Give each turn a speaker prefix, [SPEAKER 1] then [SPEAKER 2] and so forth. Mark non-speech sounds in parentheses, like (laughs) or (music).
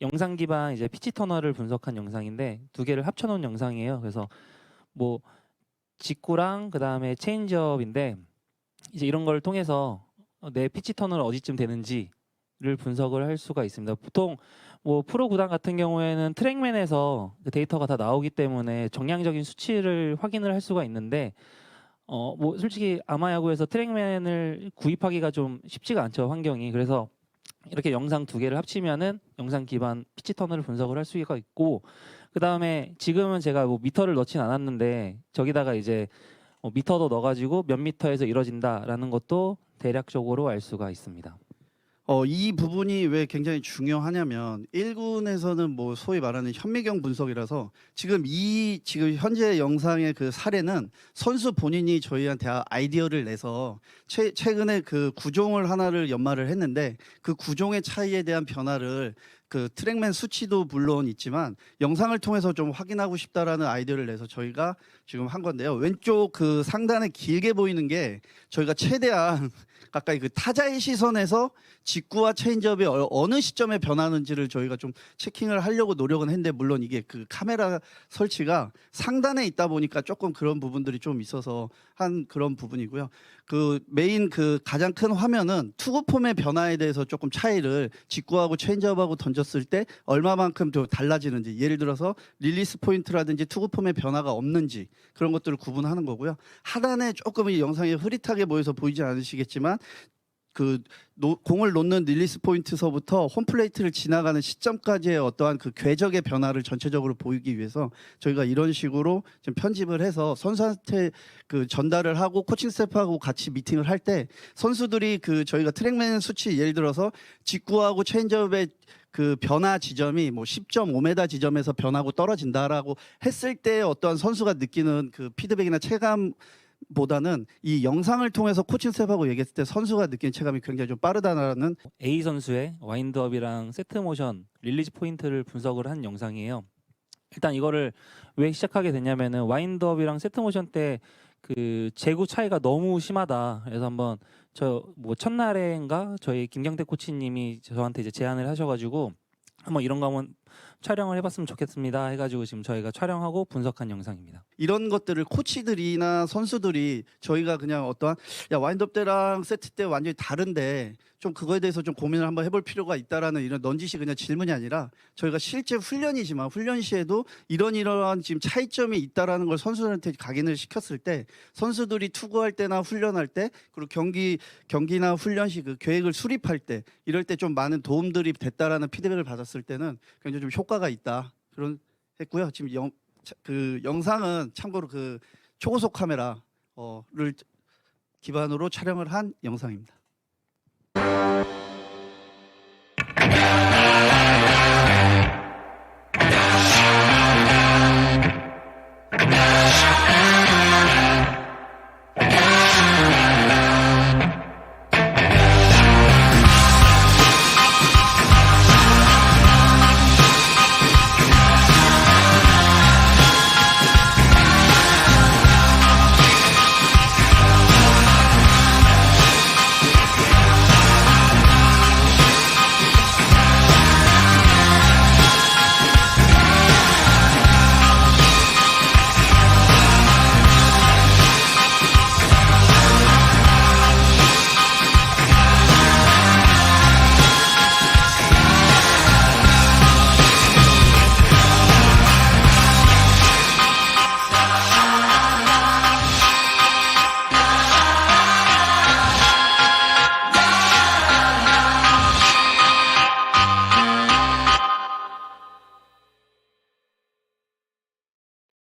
[SPEAKER 1] 영상 기반 이제 피치 터널을 분석한 영상인데 두 개를 합쳐놓은 영상이에요. 그래서 뭐 직구랑 그 다음에 체인지업인데 이제 이런 걸 통해서 어, 내 피치 터널 어디쯤 되는지를 분석을 할 수가 있습니다. 보통 뭐 프로 구단 같은 경우에는 트랙맨에서 그 데이터가 다 나오기 때문에 정량적인 수치를 확인을 할 수가 있는데 어 뭐 솔직히 아마야구에서 트랙맨을 구입하기가 좀 쉽지가 않죠 환경이 그래서 이렇게 영상 두 개를 합치면은 영상 기반 피치 터널을 분석을 할 수가 있고 그 다음에 지금은 제가 뭐 미터를 넣진 않았는데 저기다가 이제 어, 미터도 넣어가지고 몇 미터에서 이뤄진다라는 것도 대략적으로 알 수가 있습니다.
[SPEAKER 2] 어, 이 부분이 왜 굉장히 중요하냐면 1군에서는 뭐 소위 말하는 현미경 분석이라서 지금 이 지금 현재 영상의 그 사례는 선수 본인이 저희한테 아- 아이디어를 내서 최, 최근에 그 구종을 하나를 연마를 했는데 그 구종의 차이에 대한 변화를 그 트랙맨 수치도 물론 있지만 영상을 통해서 좀 확인하고 싶다라는 아이디어를 내서 저희가 지금 한 건데요. 왼쪽 그 상단에 길게 보이는 게 저희가 최대한 (laughs) 가까이 그 타자의 시선에서 직구와 체인지업이 어- 어느 시점에 변하는지를 저희가 좀 체킹을 하려고 노력은 했는데 물론 이게 그 카메라 설치가 상단에 있다 보니까 조금 그런 부분들이 좀 있어서 한 그런 부분이고요. 그 메인 그 가장 큰 화면은 투구 폼의 변화에 대해서 조금 차이를 직구하고 체인지업하고 던 졌을 때 얼마만큼 좀 달라지는지 예를 들어서 릴리스 포인트라든지 투구 폼의 변화가 없는지 그런 것들을 구분하는 거고요. 하단에 조금 이 영상이 흐릿하게 보여서 보이지 않으시겠지만 그 노- 공을 놓는 릴리스 포인트서부터 홈플레이트를 지나가는 시점까지의 어떠한 그 궤적의 변화를 전체적으로 보이기 위해서 저희가 이런 식으로 좀 편집을 해서 선수한테 그 전달을 하고 코칭 스태프하고 같이 미팅을 할 때 선수들이 그 저희가 트랙맨 수치 예를 들어서 직구하고 체인지업의 그 변화 지점이 뭐 10.5m 지점에서 변하고 떨어진다라고 했을 때 어떠한 선수가 느끼는 그 피드백이나 체감 보다는 이 영상을 통해서 코칭 스텝하고 얘기했을 때 선수가 느끼는 체감이 굉장히 좀 빠르다는
[SPEAKER 1] A 선수의 와인드업이랑 세트 모션, 릴리즈 포인트를 분석을 한 영상이에요. 일단 이거를 왜 시작하게 됐냐면은 와인드업이랑 세트 모션 때 그 재구 차이가 너무 심하다. 그래서 한번 저 뭐 첫날에인가 저희 김경태 코치님이 저한테 이제 제안을 하셔가지고 한번 이런 거 한번 촬영을 해봤으면 좋겠습니다. 해가지고 지금 저희가 촬영하고 분석한 영상입니다.
[SPEAKER 2] 이런 것들을 코치들이나 선수들이 저희가 그냥 어떠한 야 와인드업 때랑 세트 때 완전히 다른데 좀 그거에 대해서 좀 고민을 한번 해볼 필요가 있다라는 이런 넌지시 그냥 질문이 아니라 저희가 실제 훈련이지만 훈련 시에도 이런 이러한 지금 차이점이 있다라는 걸 선수들한테 각인을 시켰을 때 선수들이 투구할 때나 훈련할 때 그리고 경기 경기나 훈련 시 그 계획을 수립할 때 이럴 때 좀 많은 도움들이 됐다라는 피드백을 받았을 때는 굉장히 좀 효과가 있다 그런 했고요. 지금 영, 차- 그 영상은 참고로 그 초고속 카메라를 기반으로 촬영을 한 영상입니다.